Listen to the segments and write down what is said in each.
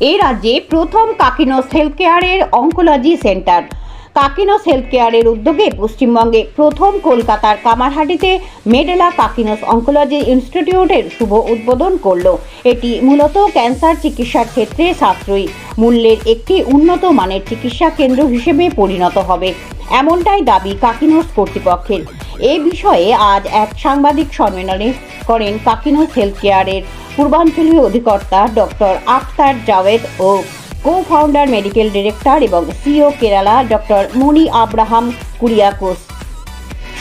এই রাজ্যে প্রথম কাকিনোস হেলথ কেয়ারের অঙ্কোলজি সেন্টার। কাকিনোস হেলথ কেয়ারের উদ্যোগে পশ্চিমবঙ্গে প্রথম কলকাতার কামারহাটিতে মেডেলা কাকিনোস অঙ্কোলজি ইনস্টিটিউটের শুভ উদ্বোধন করল। এটি মূলত ক্যান্সার চিকিৎসার ক্ষেত্রে সাশ্রয়ী। মূল্যের একটি উন্নত মানের চিকিৎসা কেন্দ্র হিসেবে পরিণত হবে। এমনটাই দাবি কাকিনোস কর্তৃপক্ষের। এ বিষয়ে আজ এক সাংবাদিক সম্মেলনে করেন কাকিনোস হেলথ কেয়ারের পূর্বাঞ্চলীয় অধিকর্তা ডক্টর আখতার জাভেদ ও কো ফাউন্ডার মেডিকেল ডিরেক্টর এবং CEO Kerala doctor Mani Abraham Kuriakose.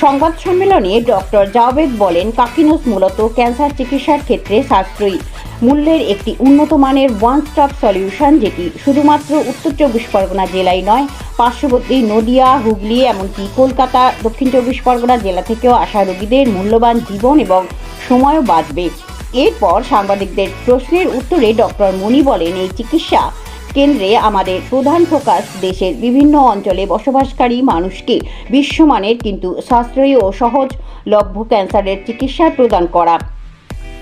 সংবাদ সম্মেলনে ডক্টর জাভেদ বলেন, কাকিনোস মূলত ক্যান্সার চিকিৎসার ক্ষেত্রে সাশ্রয়ী। মূল্যের একটি উন্নত মানের ওয়ান স্টপ সলিউশন যেটি শুধুমাত্র উত্তর চব্বিশ পরগনা জেলায় নয়, পার্শ্ববর্তী নদিয়া, হুগলি, এমনকি কলকাতা, দক্ষিণ চব্বিশ পরগনা জেলা থেকেও আসা রোগীদের মূল্যবান জীবন এবং সময়ও বাঁচবে। এরপর সাংবাদিকদের প্রশ্নের উত্তরে ডক্টর মনি বলেন, এই চিকিৎসা কেন্দ্রে আমাদের প্রধান ফোকাস দেশের বিভিন্ন অঞ্চলে বসবাসকারী মানুষকে বিশ্বমানের কিন্তু সাশ্রয়ী ও সহজলভ্য ক্যান্সারের চিকিৎসা প্রদান করা।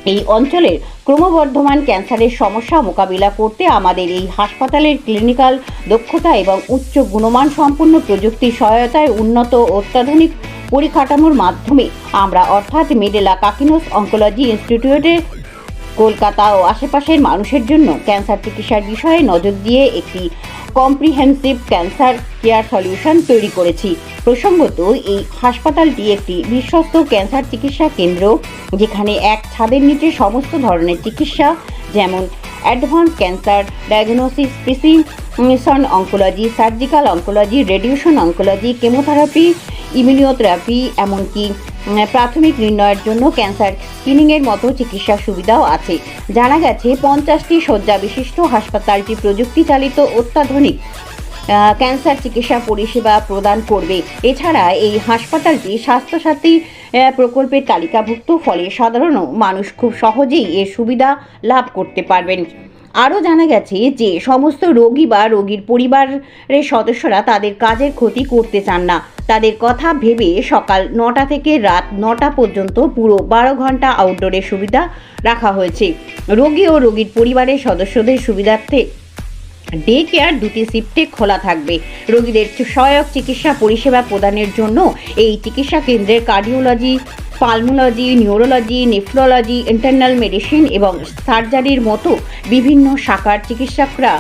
এই অঞ্চলের ক্রমবর্ধমান ক্যান্সারের সমস্যা মোকাবিলা করতে আমাদের এই হাসপাতালের ক্লিনিক্যাল দক্ষতা এবং উচ্চ গুণমান সম্পন্ন প্রযুক্তির সহায়তায় উন্নত অত্যাধুনিক পরিকাঠামোর মাধ্যমে আমরা অর্থাৎ মেডেলা কাকিনোস অঙ্কোলজি ইনস্টিটিউটের কলকাতা ও আশেপাশের মানুষের জন্য ক্যান্সার চিকিৎসার বিষয়ে নজর দিয়ে একটি কম্প্রিহেন্সিভ ক্যান্সার কেয়ার সলিউশন তৈরি করেছি। প্রসঙ্গত, এই হাসপাতালটি একটি বিশ্বস্ত ক্যান্সার চিকিৎসা কেন্দ্র, যেখানে এক ছাদের নিচে সমস্ত ধরনের চিকিৎসা, যেমন advance cancer diagnosis precision oncology surgical oncology radiation oncology chemotherapy immunotherapy এমনকি প্রাথমিক নির্ণয়ের জন্য ক্যান্সার স্ক্রিনিংয়ের মতো চিকিৎসা সুবিধাও আছে। জানা গেছে, পঞ্চাশটি শয্যা বিশিষ্ট হাসপাতালটি প্রযুক্তি চালিত অত্যাধুনিক ক্যান্সার চিকিৎসা পরিষেবা প্রদান করবে। এছাড়া এই হাসপাতালটি স্বাস্থ্যসাথী প্রকল্পের তালিকাভুক্ত, ফলে সাধারণ মানুষ খুব সহজেই এর সুবিধা লাভ করতে পারবেন। আরও জানা গেছে যে, সমস্ত রোগী বা রোগীর পরিবারের সদস্যরা তাদের কাজের ক্ষতি করতে চান না। তাদের কথা ভেবে সকাল নটা থেকে রাত নটা পর্যন্ত পুরো বারো ঘণ্টা আউটডোরের সুবিধা রাখা হয়েছে। রোগী ও রোগীর পরিবারের সদস্যদের সুবিধার্থে ডে কেয়ার দুটি শিফটে খোলা থাকবে। রোগীদের সহায়ক চিকিৎসা পরিষেবা প্রদানের জন্য এই চিকিৎসা কেন্দ্রের cardiology pulmonology neurology nephrology internal medicine এবং সার্জারির মতো বিভিন্ন শাখার চিকিৎসকরা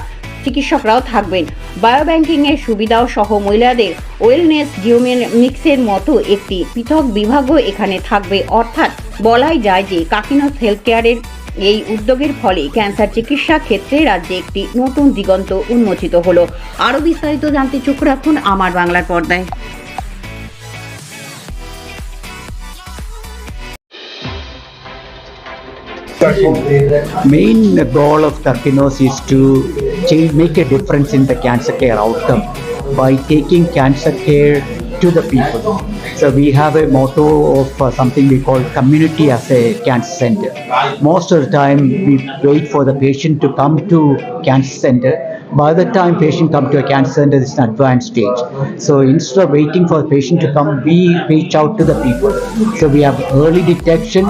চিকিৎসকরাও থাকবেন। বায়োব্যাংকিংয়ের সুবিধাও সহ মহিলাদের ওয়েলনেস জিওমেনিক্সের মতো একটি পৃথক বিভাগও এখানে থাকবে। অর্থাৎ বলাই যায় যে কাকিনাথ হেলথ কেয়ারের এই উদ্যোগের ফলে ক্যান্সার চিকিৎসা ক্ষেত্রে রাজ্যে একটি নতুন দিগন্ত উন্মোচিত হলো আরও বিস্তারিত জানতে চোখ রাখুন আমার বাংলার পর্দায় main goal of Karkinos is to change, make a difference in the cancer care outcome by taking cancer care to the people. So we have a motto of uh, something we call community as a cancer center. Most of the time we wait for the patient to come to cancer center. By the time patient come to a cancer center, it's an advanced stage. So instead of waiting for the patient to come, we reach out to the people. So we have early detection,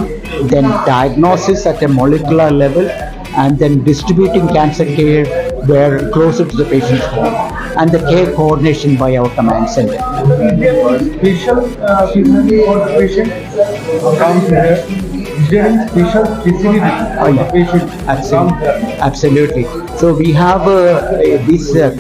then diagnosis at a molecular level, and then distributing cancer care where closer to the patient's home, and the care coordination by our command center. special uh, facility for the patient comes here. Is there any special facility for the patient Absolutely. Absolutely. So we have uh, this uh,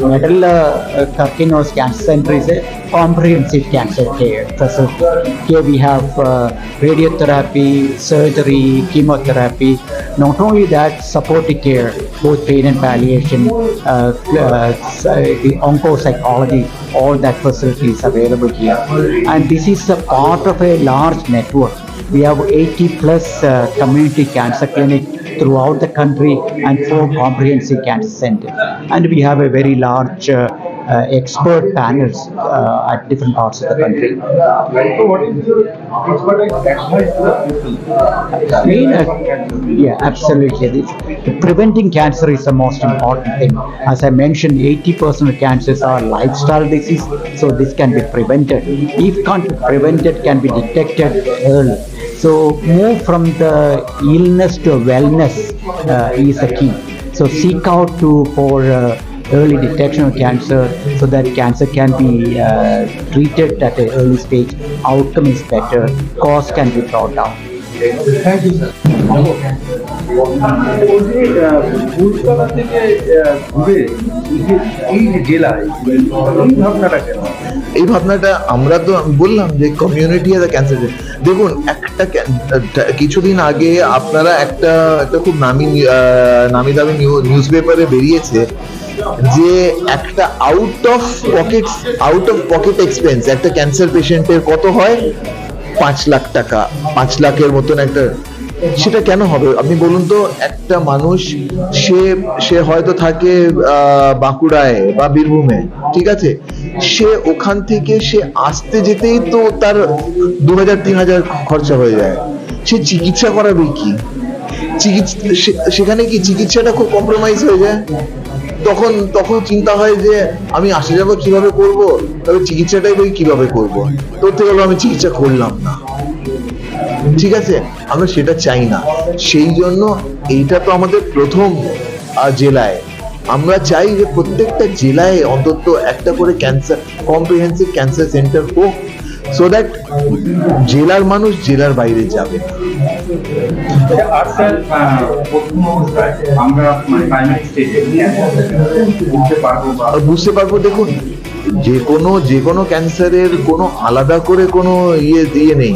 Karkinos Cancer Center is a comprehensive cancer care facility. Here we have uh, radiotherapy, surgery, chemotherapy. Not only that, supportive care, both pain and palliation, uh, the oncopsychology, all that facility is available here. And this is a part of a large network. We have 80 plus community cancer clinic throughout the country and four comprehensive cancer centers. And we have a very large uh, uh, expert panels uh, at different parts of the country. The mean, uh, yeah, absolutely. This- Preventing cancer is the most important thing. As I mentioned, 80% of cancers are lifestyle disease, so this can be prevented. If can't prevented, can be detected early. So move from the illness to wellness uh, is the key. So So seek out to for uh, early detection of cancer so that cancer can be uh, treated at an early stage. Outcome is better. Cost can be brought down. Thank you sir বলছি আহ, কলকাতা থেকে আহ, ঘুরে এই যে- এই যে জেলায় এই ভাবনাটা কেন এই ভাবনাটা আমরা তো আমি বললাম যে কমিউনিটি অ্যাজ ক্যান্সার দেখুন, একটা কিছুদিন আগে আপনারা একটা একটা খুব নামি নামি দামি নিউজ পেপারে বেরিয়েছে যে একটা out of pocket out of pocket expense একটা ক্যান্সার পেশেন্টের কত হয়? পাঁচ লাখ টাকা, পাঁচ লাখের মতন একটা। সেটা কেন হবে? আপনি বলুন তো, একটা মানুষ, সে সে হয়তো থাকে বাঁকুড়ায় বা বীরভূমে, ঠিক আছে? সে ওখান থেকে সে আসতে যেতেই তো তার দু হাজার তিন হাজার খরচা হয়ে যায়। সে চিকিৎসা করাবে কি? চিকিৎসা সেখানে কি চিকিৎসাটা খুব কম্প্রোমাইজ হয়ে যায়? তখন তখন চিন্তা হয় যে আমি আসা যাব কীভাবে করব? তবে চিকিৎসাটাই বই কীভাবে করব? তোর থেকে আমি চিকিৎসা করলাম না। ঠিক আছে? আমরা সেটা চাই না। সেই জন্য এইটা তো আমাদের প্রথম জেলায়। আমরা চাই যে প্রত্যেকটা জেলায় অন্তত একটা করে ক্যান্সার কম্প্রিহেন্সিভ ক্যান্সার সেন্টার হোক সো দ্যাট জেলার মানুষ জেলার বাইরে যাবে। আর স্যার প্রথম অবস্থায় আমরা মানে প্রাইমারি স্টেজে বুঝতে পারব বুঝতে পারব দেখুন যে কোনো যে কোনো ক্যান্সারের কোনো আলাদা করে কোনো ইয়ে ইয়ে নেই।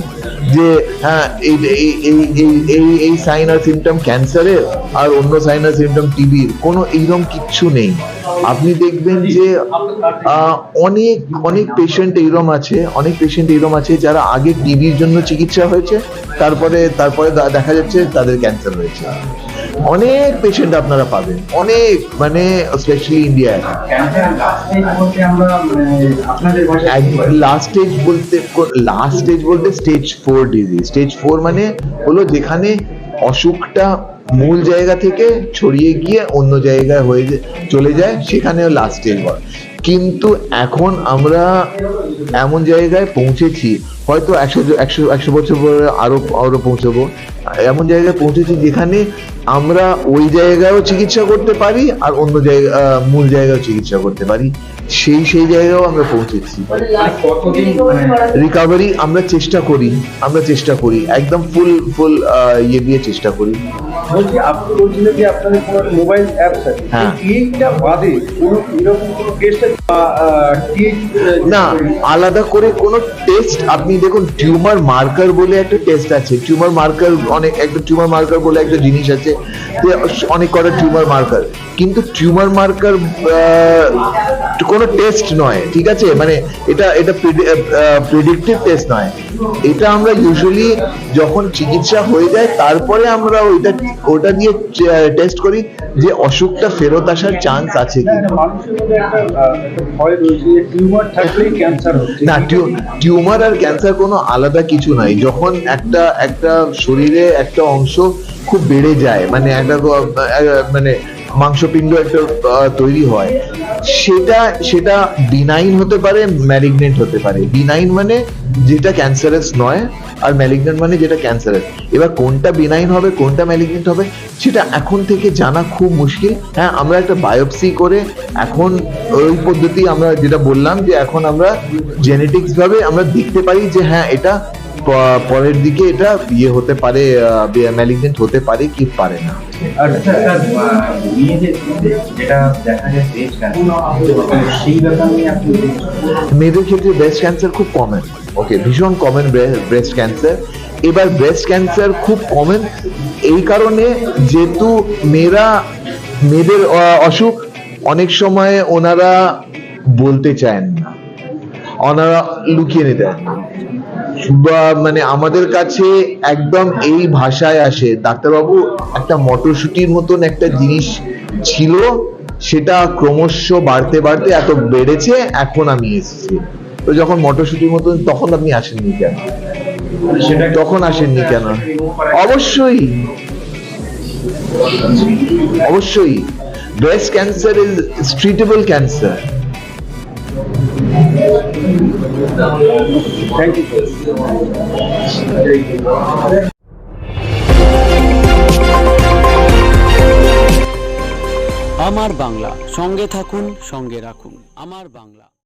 যে হ্যাঁ এই, এই- এই সাইন আর সিমটম ক্যান্সারের আর অন্য সাইন আর সিমটম টিবির কোনো এইরকম কিচ্ছু নেই। আপনি দেখবেন যে অনেক অনেক পেশেন্ট এইরকম আছে, অনেক পেশেন্ট এইরকম আছে যারা আগে টিবির জন্য চিকিৎসা হয়েছে, তারপরে তারপরে দেখা যাচ্ছে তাদের ক্যান্সার হয়েছে। অনেক পেশেন্ট আপনারা পাবেন। অনেক মানে স্পেশালি ইন্ডিয়ায় লাস্ট স্টেজ বলতে? লাস্ট স্টেজ বলতে stage four disease stage four মানে হলো যেখানে অসুখটা মূল জায়গা থেকে ছড়িয়ে গিয়ে অন্য জায়গায় হয়ে চলে যায় সেখানে লাস্ট স্টেজ বল কিন্তু এখন আমরা এমন জায়গায় পৌঁছেছি হয়তো একশো একশো একশো বছর পরে আরও আরও পৌঁছবো। এমন জায়গায় পৌঁছেছি যেখানে আমরা ওই জায়গায়ও চিকিৎসা করতে পারি আর অন্য জায়গা মূল জায়গায় চিকিৎসা করতে পারি। সেই সেই জায়গায়ও আমরা পৌঁছেছি। কতদিন মানে রিকভারি আমরা চেষ্টা করি আমরা চেষ্টা করি একদম ফুল ফুল ইয়ে দিয়ে চেষ্টা করি। বলছি আপনি বলছিলেন যে আপনাদের কোনো মোবাইল অ্যাপস আছে। এই এইটা বাদে কোনো এরকম কোনো টেস্ট না আলাদা করে কোনো টেস্ট আপনি দেখুন টিউমার মার্কার বলে একটা টেস্ট আছে। টিউমার মার্কার অনেক একটা টিউমার মার্কার বলে একটা জিনিস আছে অনেক কটা টিউমার মার্কার কিন্তু টিউমার মার্কার কোনো টেস্ট নয় ঠিক আছে? মানে এটা এটা প্রেডিক্টিভ টেস্ট নয়। এটা আমরা ইউজুয়ালি যখন চিকিৎসা হয়ে যায় তারপরে আমরা ওইটা ওটা দিয়ে টেস্ট করি যে অসুখটা ফেরত আসার চান্স আছে কি টিউমার আর ক্যান্সার কোনো আলাদা কিছু নাই। যখন একটা একটা শরীরে একটা অংশ খুব বেড়ে যায় মানে একটা মানে মাংসপিণ্ড একটা তৈরি হয়, সেটা সেটা বিনাইন হতে পারে ম্যারিগনেন্ট হতে পারে। বিনাইন মানে যেটা ক্যান্সারাস নয় আর ম্যালিগনেন্ট মানে যেটা ক্যান্সারাস এবার কোনটা বিনাইন হবে, কোনটা ম্যালিগনেন্ট হবে, সেটা এখন থেকে জানা খুব মুশকিল। হ্যাঁ আমরা একটা বায়োপসি করে এখন ওই পদ্ধতি আমরা যেটা বললাম যে এখন আমরা জেনেটিক্স ভাবে আমরা দেখতে পারি যে হ্যাঁ এটা পরের দিকে এটা ইয়ে হতে পারে ম্যালিগনেন্ট হতে পারে কি পারে না। আর আহ, মেয়েদের ক্ষেত্রে যেটা দেখা যায় ব্রেস্ট ক্যান্সার সেই ব্যাপার নিয়ে আপনি মেয়েদের ক্ষেত্রে ব্রেস্ট ক্যান্সার খুব কমন ওকে ভীষণ কমন ব্রেস্ট ক্যান্সার এবার ব্রেস্ট ক্যান্সার খুব কমন এই কারণে যেহেতু মেয়েরা মেয়েদের অসুখ অনেক সময় ওনারা বলতে চান না। ওনারা লুকিয়ে নিতে মানে আমাদের কাছে একদম এই ভাষায় আসে। ডাক্তারবাবু, একটা মটরশুটির মতন একটা জিনিস ছিল, সেটা ক্রমশ বাড়তে বাড়তে এত বেড়েছে, এখন আমি এসেছি। তো যখন মটরশুটির মতন, তখন আপনি আসেননি কেন? তখন আসেননি কেন? অবশ্যই। অবশ্যই। Breast cancer is treatable cancer thank you আমার বাংলা সঙ্গে থাকুন সঙ্গে রাখুন আমার বাংলা